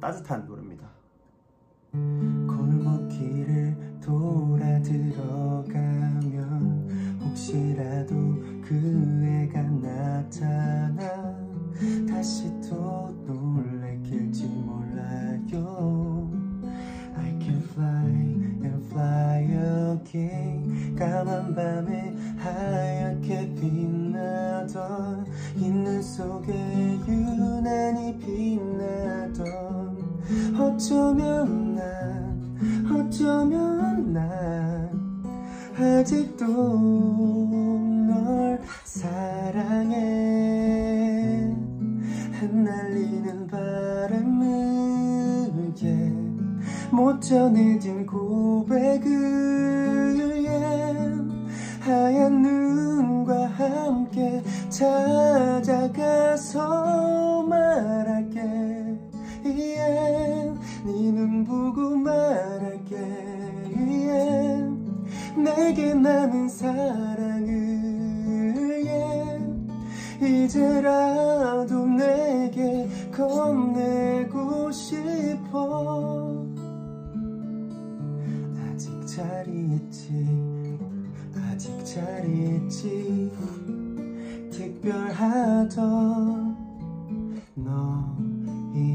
따뜻한 노래입니다. 골목길을 돌아 들어가면 혹시라도 그 애가 나타나 다시 또 놀래킬지 몰라요 I can fly and fly again 까만 밤에 하얗게 빛나던 있는 속에 유 어쩌면 난 어쩌면 난 아직도 널 사랑해 흩날리는 yeah. 못 전해진 고백을. 하얀 눈과 함께 찾아 내게 남은 사랑을 yeah. 이제라도 내게 건네고 싶어. 아직 자리 있지 아직 자리 있지. 특별하던 너인걸.